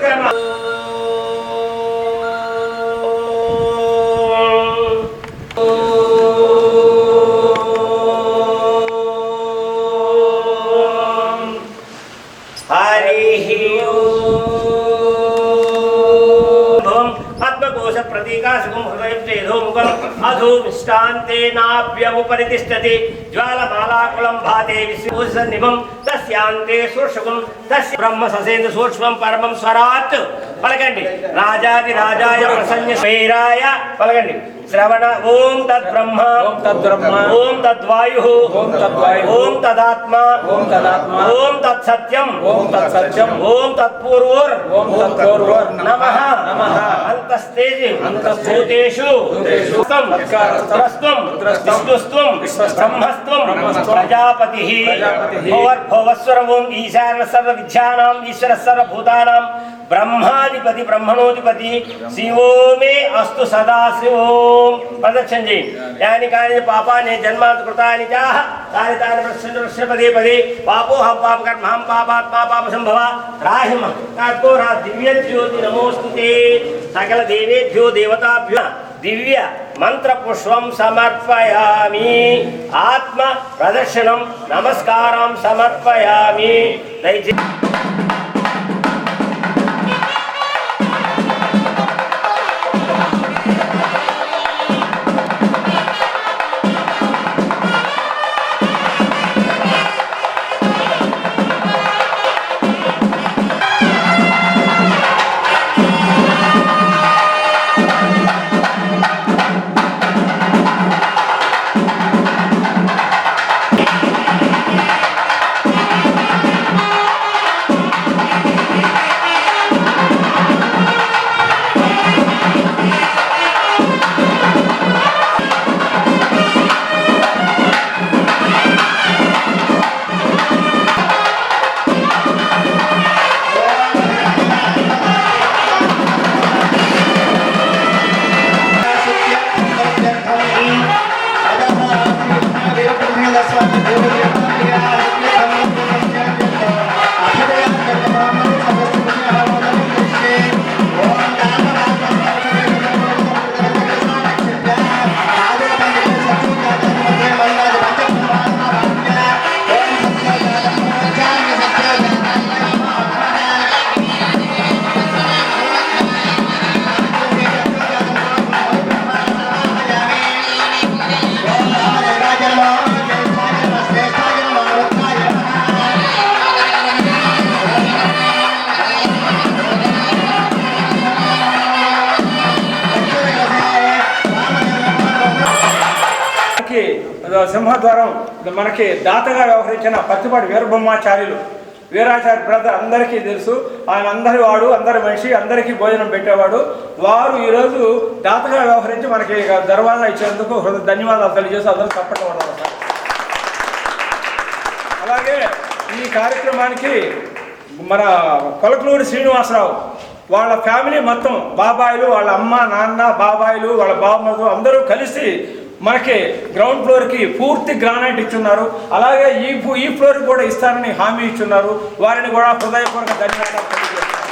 करना अधोविष्टान्तेनाभ्यमुपरितिष्ठति ज्वालमालाकुलं भाते विश्वनिभम् तस्यांते सूक्ष्मं तस्य ब्रह्म ससेन्द्र सूक्ष्मं परमं स्वरात् పలకండి. రాజాది రాజాయ ప్రసన్న స్వేరాయ పలకండి. శ్రవణ ఓం తద్బ్రహ్మ. ఓం తద్బ్రహ్మ. ఓం తద్వాయు. ఓం తద్వాయుః. ఓం తదాత్మ. ఓం తదాత్మ. ఓం తత్సత్యం. ఓం తత్సత్యం. ఓం తత్పూర్వర్. ఓం నమః. నమః. అంతస్తేజి భూతేషు. బ్రహ్మస్త్వం ప్రజాపతిః ఓం ఈశాన సర్వ విద్యానాం ఈశ్వర సర్వ భూతానాం బ్రహ్మాధిపతి బ్రహ్మణోధిపతి. శివో మే అస్తు సదా శివోం ప్రదక్షిణ చేయి. యాని కాని పాపాన్ని జన్మాంత కృతాని చాహ తాని తాని ప్రశ్న పదే. పదే పాపోహం పాపకర్మహం పాపాత్మా పాప సంభవ. రాహిమ కర్పూర దివ్య జ్యోతి నమోస్తుతే. సకల దేవేభ్యో దేవతాభ్య. దివ్య మంత్ర పుష్పం సమర్పయామి. ఆత్మ ప్రదర్శనం నమస్కారం సమర్పయామి. దయచేసి సింహద్వారం మనకి దాతగా వ్యవహరించిన పత్తిపాటి వీరబ్రహ్మాచార్యులు వీరాచార్య బ్రదర్ అందరికీ తెలుసు. ఆయన అందరి వాడు అందరి మనిషి అందరికీ భోజనం పెట్టేవాడు. వారు ఈరోజు దాతగా వ్యవహరించి మనకి దర్వాజా ఇచ్చేందుకు హృదయ ధన్యవాదాలు తెలియజేసి అందరూ తప్పట్టు పడాలి సార్ అలాగే ఈ కార్యక్రమానికి మన కొలకలూరి శ్రీనివాసరావు వాళ్ళ ఫ్యామిలీ మొత్తం బాబాయిలు వాళ్ళ అమ్మ నాన్న బాబాయిలు వాళ్ళ బామ్మలు అందరూ కలిసి మనకి గ్రౌండ్ ఫ్లోర్కి పూర్తి గ్రానైట్ ఇచ్చున్నారు. అలాగే ఈ ఈ ఫ్లోర్ కూడా ఇస్తారని హామీ ఇచ్చున్నారు. వారిని కూడా హృదయపూర్వక ధన్యవాదాలు తెలియజేస్తున్నాను.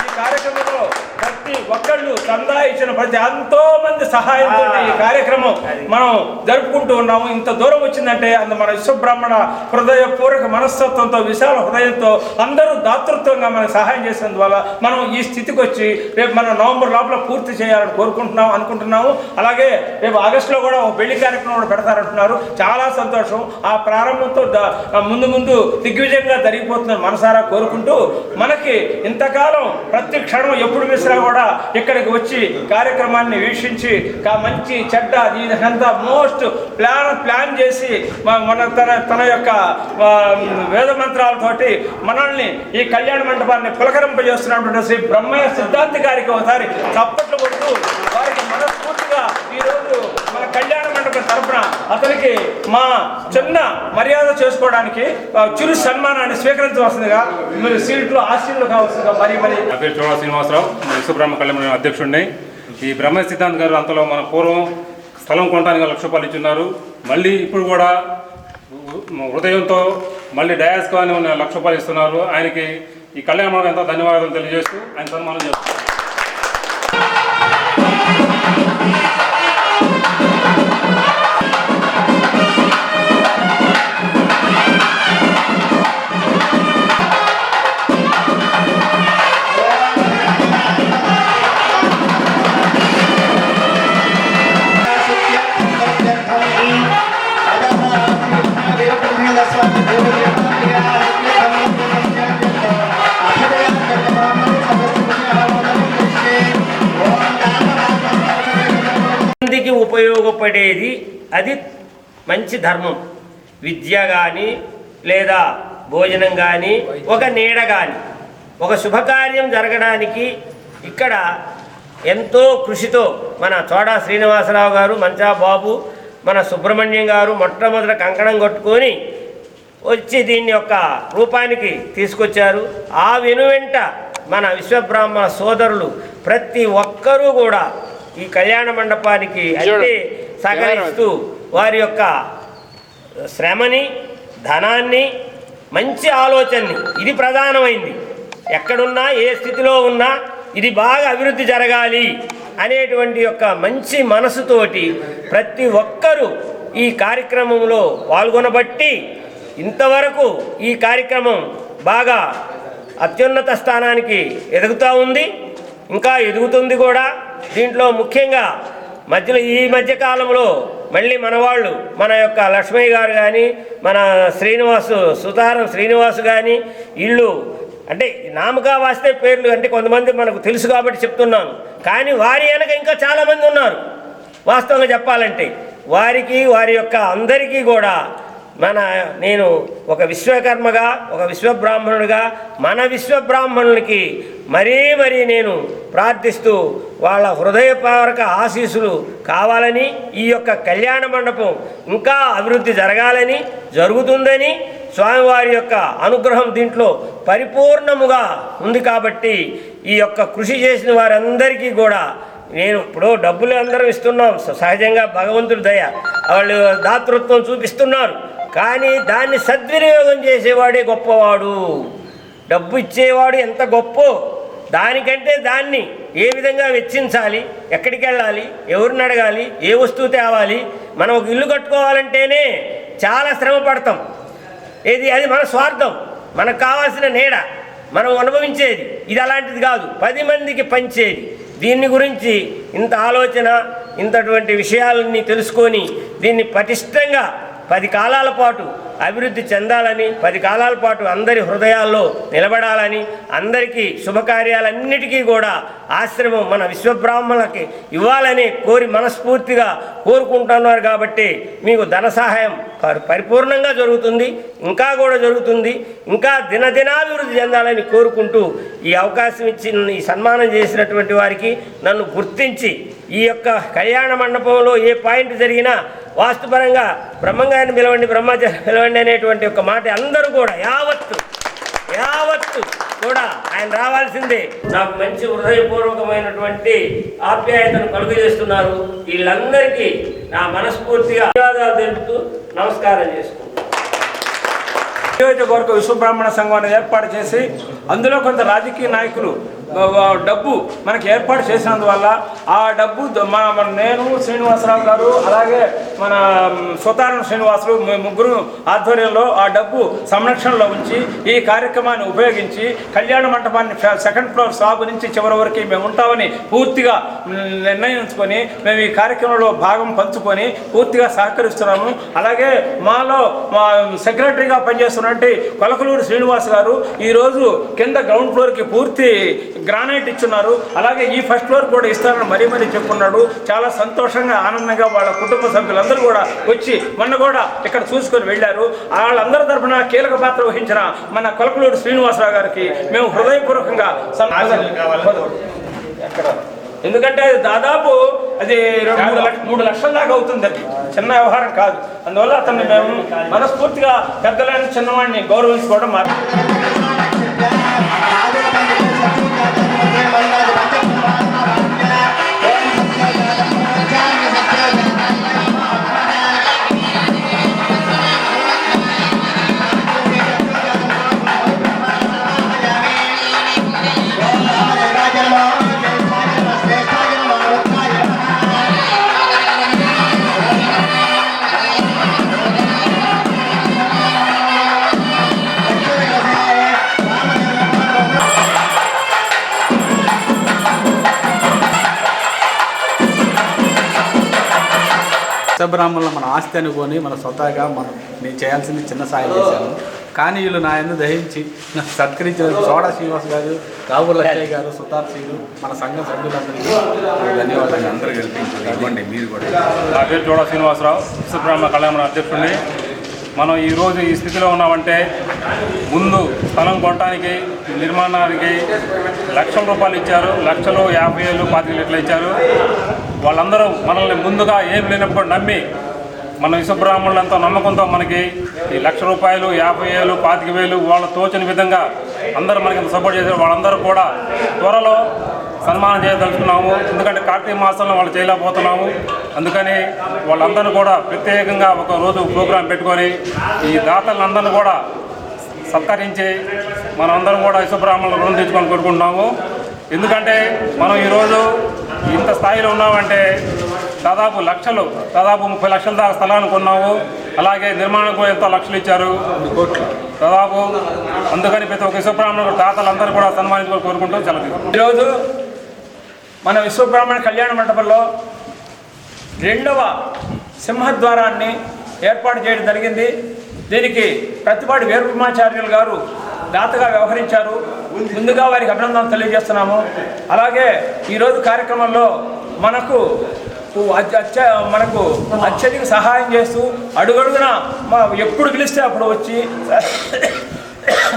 ఈ కార్యక్రమంలో ఒక్కళ్ళు చందా ఇచ్చిన ప్రతి ఎంతో మంది సహాయంతో ఈ కార్యక్రమం మనం జరుపుకుంటూ ఉన్నాము. ఇంత దూరం వచ్చిందంటే అంత మన విశ్వబ్రాహ్మణ హృదయపూర్వక మనస్తత్వంతో విశాల హృదయంతో అందరూ దాతృత్వంగా మనకు సహాయం చేసినందువల్ల మనం ఈ స్థితికి వచ్చి రేపు మనం నవంబర్ లోపల పూర్తి చేయాలని కోరుకుంటున్నాం అనుకుంటున్నాము. అలాగే రేపు ఆగస్టులో కూడా ఒక పెళ్ళి కార్యక్రమం కూడా పెడతారంటున్నారు. చాలా సంతోషం. ఆ ప్రారంభంతో ముందు ముందు దిగ్విజయంగా జరిగిపోతుందని మనసారా కోరుకుంటూ మనకి ఇంతకాలం ప్రతి క్షణం ఎప్పుడు మిశ్రా కూడా ఇక్కడికి వచ్చి కార్యక్రమాన్ని వీక్షించి మంచి చెడ్డ ఇదంతా మోస్ట్ ప్లాన్ ప్లాన్ చేసి మన తన తన యొక్క వేద మంత్రాలతోటి మనల్ని ఈ కళ్యాణ మండపాన్ని పులకరింపజేస్తున్నటువంటి శ్రీ బ్రహ్మయ్య సిద్ధాంతి గారికి ఒకసారి చప్పట్లు కొడుతూ వారికి మనస్ఫూర్తిగా ఈరోజు మన కళ్యాణ మండపం తరపున అతనికి మా చిన్న మర్యాద చేసుకోవడానికి చిరు సన్మానాన్ని స్వీకరించవలసిందిగా మీరు సీట్లు ఆశీర్లు కావాల్సిందిగా మరీ మరి అభ్యర్థి పేరు చోళ శ్రీనివాసరావు విశ్వబ్రహ్మ కళ్యాణ అధ్యక్షుడిని. ఈ బ్రహ్మ సిద్ధాంత్ గారు అంతలో మన పూర్వం స్థలం కొనడానికి లక్ష రూపాయలు ఇచ్చున్నారు. మళ్ళీ ఇప్పుడు కూడా హృదయంతో మళ్ళీ డయాస్కో అని ఉన్న లక్ష రూపాయలు ఇస్తున్నారు. ఆయనకి ఈ కళ్యాణ మండపం ఎంతో ధన్యవాదాలు తెలియజేస్తూ ఆయన సన్మానం చేస్తున్నారు. ఉపయోగపడేది అది మంచి ధర్మం. విద్య కానీ లేదా భోజనం కానీ ఒక నీడ కానీ ఒక శుభకార్యం జరగడానికి ఇక్కడ ఎంతో కృషితో మన చోడా శ్రీనివాసరావు గారు మంచా బాబు మన సుబ్రహ్మణ్యం గారు మొట్టమొదట కంకణం కొట్టుకొని వచ్చి దీన్ని యొక్క రూపానికి తీసుకొచ్చారు. ఆ వెనువెంట మన విశ్వబ్రాహ్మణ సోదరులు ప్రతి ఒక్కరూ కూడా ఈ కళ్యాణ మండపానికి అంటే సహకరిస్తూ వారి యొక్క శ్రమని ధనాన్ని మంచి ఆలోచనని ఇది ప్రధానమైంది. ఎక్కడున్నా ఏ స్థితిలో ఉన్నా ఇది బాగా అభివృద్ధి జరగాలి అనేటువంటి యొక్క మంచి మనసుతోటి ప్రతి ఒక్కరూ ఈ కార్యక్రమంలో పాల్గొనబట్టి ఇంతవరకు ఈ కార్యక్రమం బాగా అత్యున్నత స్థానానికి ఎదుగుతూ ఉంది. ఇంకా ఎదుగుతుంది కూడా. దీంట్లో ముఖ్యంగా మధ్యలో ఈ మధ్య కాలంలో మళ్ళీ మన వాళ్ళు మన యొక్క లక్ష్మయ్య గారు కానీ మన శ్రీనివాసు సుతారం శ్రీనివాసు కానీ ఇల్లు అంటే నామకా వాస్తే పేర్లు అంటే కొంతమంది మనకు తెలుసు కాబట్టి చెప్తున్నాను. కానీ వారి వెనక ఇంకా చాలామంది ఉన్నారు. వాస్తవంగా చెప్పాలంటే వారికి వారి యొక్క అందరికీ కూడా మన నేను ఒక విశ్వకర్మగా ఒక విశ్వబ్రాహ్మణుడిగా మన విశ్వబ్రాహ్మణునికి మరీ మరీ నేను ప్రార్థిస్తూ వాళ్ళ హృదయపూర్వక ఆశీస్సులు కావాలని ఈ యొక్క కళ్యాణ మండపం ఇంకా అభివృద్ధి జరగాలని జరుగుతుందని స్వామివారి యొక్క అనుగ్రహం దీంట్లో పరిపూర్ణముగా ఉంది కాబట్టి ఈ యొక్క కృషి చేసిన వారందరికీ కూడా నేను ఇప్పుడు డబ్బులు అందరం ఇస్తున్నాం. సహజంగా భగవంతుడి దయ. వాళ్ళు దాతృత్వం చూపిస్తున్నారు. కానీ దాన్ని సద్వినియోగం చేసేవాడే గొప్పవాడు. డబ్బు ఇచ్చేవాడు ఎంత గొప్ప దానికంటే దాన్ని ఏ విధంగా వెచ్చించాలి ఎక్కడికి వెళ్ళాలి ఎవరిని అడగాలి ఏ వస్తువు తేవాలి మనం ఒక ఇల్లు కట్టుకోవాలంటేనే చాలా శ్రమ పడతాం. ఏది? అది మన స్వార్థం. మనకు కావాల్సిన నీడ. మనం అనుభవించేది. ఇది అలాంటిది కాదు. పది మందికి పంచేది. దీన్ని గురించి ఇంత ఆలోచన ఇంతటువంటి విషయాలన్నీ తెలుసుకొని దీన్ని పటిష్టంగా పది కాలాల పాటు అభివృద్ధి చెందాలని పది కాలాల పాటు అందరి హృదయాల్లో నిలబడాలని అందరికీ శుభకార్యాలన్నిటికీ కూడా ఆశ్రమం మన విశ్వబ్రాహ్మణులకి ఇవ్వాలని కోరి మనస్ఫూర్తిగా కోరుకుంటున్నారు కాబట్టి మీకు ధన సహాయం పరి- పరిపూర్ణంగా జరుగుతుంది ఇంకా కూడా జరుగుతుంది ఇంకా దినదినాభివృద్ధి చెందాలని కోరుకుంటూ ఈ అవకాశం ఇచ్చి నన్ను ఈ సన్మానం చేసినటువంటి వారికి నన్ను గుర్తించి ఈ యొక్క కళ్యాణ మండపంలో ఏ పాయింట్ జరిగినా వాస్తుపరంగా బ్రహ్మంగారిని పిలవండి బ్రహ్మచారి పిలవండి అనేటువంటి ఒక మాట అందరూ కూడా యావత్తు యావత్తు కూడా ఆయన రావాల్సిందే. నాకు మంచి హృదయపూర్వకమైనటువంటి ఆప్యాయతను కలుగు చేస్తున్నారు వీళ్ళందరికీ నా మనస్ఫూర్తిగా ధన్యవాదాలు తెలుపుతూ నమస్కారం చేసుకుంటాను నియోజకవర్గ విశ్వబ్రాహ్మణ సంఘం ఏర్పాటు చేసి అందులో కొంత రాజకీయ నాయకులు డబ్బు మనకి ఏర్పాటు చేసినందువల్ల ఆ డబ్బు మన నేను శ్రీనివాసరావు గారు అలాగే మన మ్, సుతారం శ్రీనివాసులు ముగ్గురు ఆధ్వర్యంలో ఆ డబ్బు సంరక్షణలో ఉంచి ఈ కార్యక్రమాన్ని ఉపయోగించి కళ్యాణ మంటపాన్ని సెకండ్ ఫ్లోర్ స్లాబ్ నుంచి చివరి వరకు మేము ఉంటామని పూర్తిగా నిర్ణయించుకొని మేము ఈ కార్యక్రమంలో భాగం పంచుకొని పూర్తిగా సహకరిస్తున్నాము. అలాగే మాలో మా సెక్రటరీగా పనిచేస్తున్నటువంటి కొలకలూరు శ్రీనివాస్ గారు ఈరోజు కింద గ్రౌండ్ ఫ్లోర్కి పూర్తి గ్రానైట్ ఇచ్చున్నారు. అలాగే ఈ ఫస్ట్ ఫ్లోర్ కూడా ఇస్తారని మరీ మరీ చెప్పుకున్నాడు. చాలా సంతోషంగా ఆనందంగా వాళ్ళ కుటుంబ సభ్యులందరూ కూడా వచ్చి మొన్న కూడా ఇక్కడ చూసుకొని వెళ్ళారు. వాళ్ళందరి తరఫున కీలక పాత్ర వహించిన మన కొలకలూరు శ్రీనివాసరావు గారికి మేము హృదయపూర్వకంగా ఎందుకంటే దాదాపు అది రెండు- మూడు మూడు లక్షల దాకా అవుతుంది అది. చిన్న వ్యవహారం కాదు. అందువల్ల అతన్ని మేము మనస్ఫూర్తిగా పెద్దలని చిన్నవాడిని గౌరవించుకోవడం మా மன்னாது విశ్వబ్రాహ్మణులు మన ఆస్తి అనుకొని మన స్వతహాగా మనం నేను చేయాల్సింది చిన్న సాయం చేశాను. కానీ వీళ్ళు నా ఎందు దహించి సత్కరించిన సోడా శ్రీనివాస్ గారు రాహుల్ లక్ష్మయ్య గారు సుతార్ సింగ్ మన సంఘ సభ్యులందరికీ ధన్యవాదాలు. అందరూ కలిపి ఇవ్వండి మీరు కూడా. నా శ్రీనివాసరావు విశ్వబ్రహ్మ కళ్యాణ అధ్యక్షుడిని. మనం ఈరోజు ఈ స్థితిలో ఉన్నామంటే ముందు స్థలం కొనడానికి నిర్మాణానికి లక్షల రూపాయలు ఇచ్చారు లక్షలు యాభై వేలు పాతిక లక్షలు ఇచ్చారు. వాళ్ళందరూ మనల్ని ముందుగా ఏం లేనప్పుడు నమ్మి మన విశ్వబ్రాహ్మణులంతా నమ్మకంతో మనకి ఈ లక్ష రూపాయలు యాభై వేలు పాతిక వేలు వాళ్ళ తోచిన విధంగా అందరూ మనకి సపోర్ట్ చేశారు. వాళ్ళందరూ కూడా త్వరలో సన్మానం చేయదలుచుకున్నాము. ఎందుకంటే కార్తీక మాసంలో వాళ్ళు చేయలేకపోతున్నాము. అందుకని వాళ్ళందరూ కూడా ప్రత్యేకంగా ఒక రోజు ప్రోగ్రాం పెట్టుకొని ఈ దాతలందరినీ కూడా సత్కరించి మనమందరం కూడా విశ్వబ్రాహ్మణులు రుణం తెచ్చుకొని కోరుకుంటున్నాము. ఎందుకంటే మనం ఈరోజు ఇంత స్థాయిలో ఉన్నామంటే దాదాపు లక్షలు దాదాపు ముప్పై లక్షల దాకా స్థలాన్ని కొన్నాము. అలాగే నిర్మాణం కూడా ఎంతో లక్షలు ఇచ్చారు. దాదాపు అందుకని ప్రతి ఒక్క విశ్వబ్రాహ్మణులు దాతలందరూ కూడా సన్మానించుకొని కోరుకుంటూ సెలవు ఈరోజు మన విశ్వబ్రాహ్మణ కళ్యాణ మండపంలో రెండవ సింహద్వారాన్ని ఏర్పాటు చేయడం జరిగింది. దీనికి ప్రతిపాటి వీరబ్రహ్మాచార్యులు గారు దాతగా వ్యవహరించారు. ముందుగా వారికి అభినందనలు తెలియజేస్తున్నాము. అలాగే ఈరోజు కార్యక్రమంలో మనకు అత్య మనకు అత్యధిక సహాయం చేస్తూ అడుగడుగున మా ఎప్పుడు పిలిస్తే అప్పుడు వచ్చి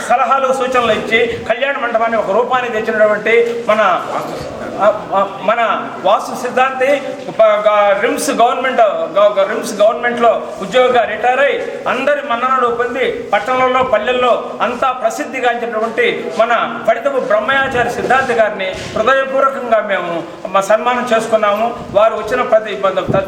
సలహాలు సూచనలు ఇచ్చి కళ్యాణ మండపాన్ని ఒక రూపాన్ని తెచ్చినటువంటి మన మన Vasu Siddhanti RIMS government RIMS గవర్నమెంట్లో ఉద్యోగిగా రిటైర్ అయి అందరి మన్ననలు పొంది పట్టణంలో పల్లెల్లో అంతా ప్రసిద్ధిగాంచినటువంటి మన ఫలితపు బ్రహ్మయాచారి సిద్ధాంతి గారిని హృదయపూర్వకంగా మేము సన్మానం చేసుకున్నాము. వారు వచ్చిన ప్రతి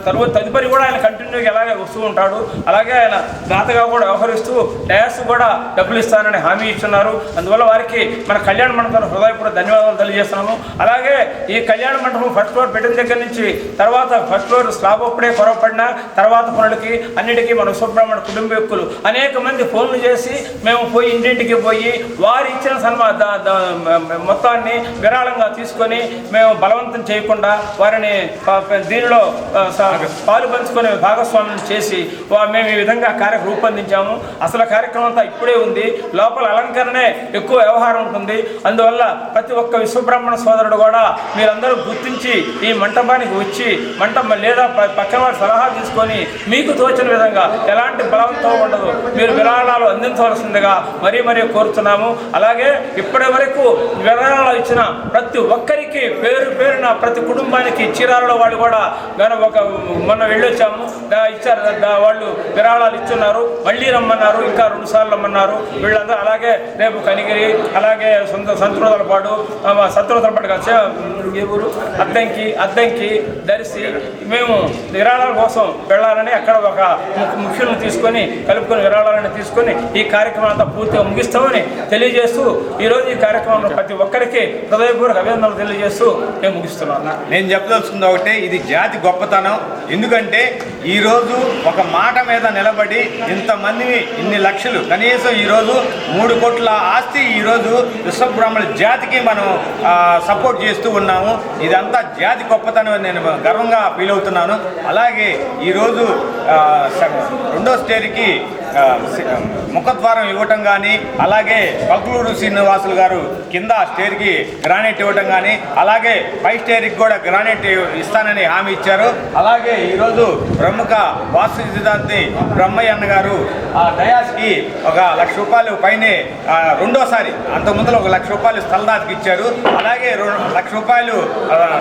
తరువాత తదుపరి కూడా ఆయన కంటిన్యూగా ఎలాగే వస్తూ ఉంటాడు. అలాగే ఆయన దాతగా కూడా వ్యవహరిస్తూ డయాస్ కూడా డబ్బులు ఇస్తానని హామీ ఇస్తున్నారు అందువల్ల వారికి మన కళ్యాణ మండపం హృదయపూర్వక ధన్యవాదాలు తెలియజేస్తున్నాము. అలాగే ఈ కళ్యాణ మండపం ఫస్ట్ ఫ్లోర్ పెట్టిన దగ్గర నుంచి తర్వాత ఫస్ట్ ఫ్లోర్ స్లాబ్ అప్పుడే కొరవపడిన తర్వాత పనులకి అన్నిటికీ మన సుబ్రహ్మణ్య కుటుంబీకులు అనేక మంది ఫోన్లు చేసి మేము పోయి ఇంటింటికి పోయి వారు ఇచ్చిన సన్మా ద- మొత్తాన్ని విరాళంగా తీసుకొని మేము బలవంతం చేయకుండా వారిని దీనిలో పాలు పంచుకొని భాగస్వామ్యం చేసి మేము ఈ విధంగా కార్యక్రమం రూపొందించాము. అసలు కార్యక్రమం అంతా ఇప్పుడే ఉంది. లోపల అలంకరణే ఎక్కువ వ్యవహారం ఉంటుంది. అందువల్ల ప్రతి ఒక్క విశ్వబ్రాహ్మణ సోదరుడు కూడా మీరందరూ గుర్తించి ఈ మంటపానికి వచ్చి మంటపం లేదా పక్కన వారి సలహా తీసుకొని మీకు తోచిన విధంగా ఎలాంటి బలవంతం ఉండదు. మీరు విరాళాలు అందించవలసిందిగా మరీ మరీ కోరుతున్నాము. అలాగే ఇప్పటి వరకు విరాళాలు ఇచ్చిన ప్రతి ఒక్కరికి పేరు పేరున ప్రతి కుటుంబానికి చీరాలలో వాళ్ళు కూడా ఒక మొన్న వెళ్ళొచ్చాము. ఇచ్చారు వాళ్ళు విరాళాలు ఇస్తున్నారు మళ్ళీ రమ్మన్నారు ఇంకా రెండు సార్లు రమ్మన్నారు. వీళ్ళందరూ అలాగే రేపు కనిగిరి అలాగే సొంత సంతృతలపాడు సంతృతలపాడు కాదు అద్దంకి అద్దంకి దర్శి మేము విరాళాల కోసం వెళ్ళాలని అక్కడ ఒక ముఖ్యులను తీసుకొని కలుపుకొని విరాళాలను తీసుకొని ఈ కార్యక్రమం అంతా పూర్తిగా ముగిస్తామని తెలియజేస్తూ ఈరోజు ఈ కార్యక్రమంలో ప్రతి ఒక్కరికి హృదయపూర్వక అభినందనలు తెలియజేస్తూ నేను ముగిస్తున్నాను నేను చెప్పదలుచుకుంది ఒకటే ఇది జాతి గొప్పతనం. ఎందుకంటే ఈరోజు ఒక మాట మీద నిలబడి ఇంతమందిని ఇన్ని లక్షలు కనీసం ఈరోజు మూడు కోట్ల ఆస్తి ఈరోజు విశ్వబ్రాహ్మణ జాతికి మనం సపోర్ట్ చేస్తూ ఉన్నాము. ఇదంతా జాతి గొప్పతనం అని నేను గర్వంగా ఫీల్ అవుతున్నాను. అలాగే ఈరోజు ఆ, రెండో స్టేజ్కి ముఖద్వారం ఇవ్వటం కానీ అలాగే పగ్లూరు శ్రీనివాసులు గారు కింద స్టేర్కి గ్రానైట్ ఇవ్వటం కానీ అలాగే పై స్టేర్కి కూడా గ్రానైట్ ఇస్తానని హామీ ఇచ్చారు. అలాగే ఈరోజు ప్రముఖ వాస్తు సిద్ధాంతి బ్రహ్మయ్య అన్న గారు ఆ డయాస్కి ఒక లక్ష రూపాయలు పైనే రెండోసారి అంత ముందర ఒక లక్ష రూపాయలు స్థలదాతికి ఇచ్చారు. అలాగే లక్ష రూపాయలు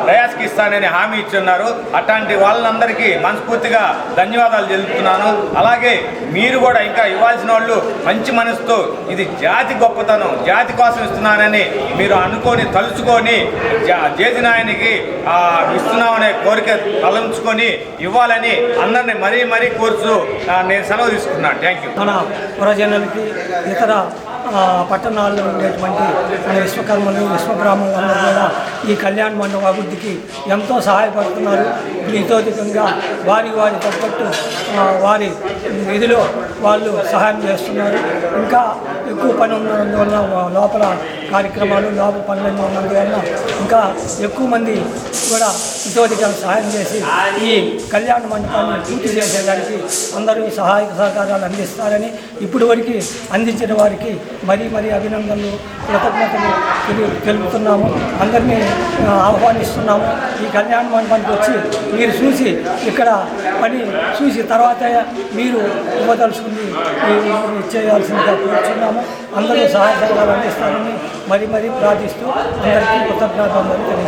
డయాస్కి ఇస్తానని హామీ ఇచ్చున్నారు. అట్లాంటి వాళ్ళందరికీ మనస్ఫూర్తిగా ధన్యవాదాలు చెల్లుతున్నాను అలాగే మీరు కూడా ఇంకా ఇవ్వాల్సిన వాళ్ళు మంచి మనసుతో ఇది జాతి గొప్పతనం జాతి కోసం ఇస్తున్నానని మీరు అనుకొని తలుచుకొని జా- ఆయనకి ఆ, ఇస్తున్నామనే కోరిక తలంచుకొని ఇవ్వాలని అందరిని మరీ మరీ కోరుచు నేను సెలవు తీసుకున్నాను థ్యాంక్ యూ మన ప్రజలకి ఇతర పట్టణాల్లో ఉండేటువంటి మన విశ్వకర్మలు విశ్వబ్రాహ్మణులు అందరూ కూడా ఈ కళ్యాణ మండప అభివృద్ధికి ఎంతో సహాయపడుతున్నారు. ఇతోధికంగా వారి వారి తగ్గట్టు వారి విధిలో వాళ్ళు సహాయం చేస్తున్నారు. ఇంకా ఎక్కువ పని ఉన్నందువల్ల లోపల కార్యక్రమాలు లోపల పనులన్నీ ఉన్నందువల్ల ఇంకా ఎక్కువ మంది కూడా ఇతోటిగా సహాయం చేసి ఈ కళ్యాణ మండపాన్ని పూర్తి చేసేదానికి అందరూ సహాయక సహకారాలు అందిస్తారని ఇప్పటి వరకు అందించిన వారికి మరీ మరీ అభినందనలు కృతజ్ఞతలు తెలుపుతున్నాము. అందరినీ ఆహ్వానిస్తున్నాము. ఈ కళ్యాణ మండపానికి వచ్చి మీరు చూసి ఇక్కడ పని చూసి తర్వాత మీరు ఇవ్వదలుచుకుని చేయాల్సిందిగా కోరుచున్నాము. అందరూ సహాయ సహకారాలు అందిస్తారని మరీ మరీ ప్రార్థిస్తూ అందరికీ కృతజ్ఞతలు తెలియజేస్తున్నాము.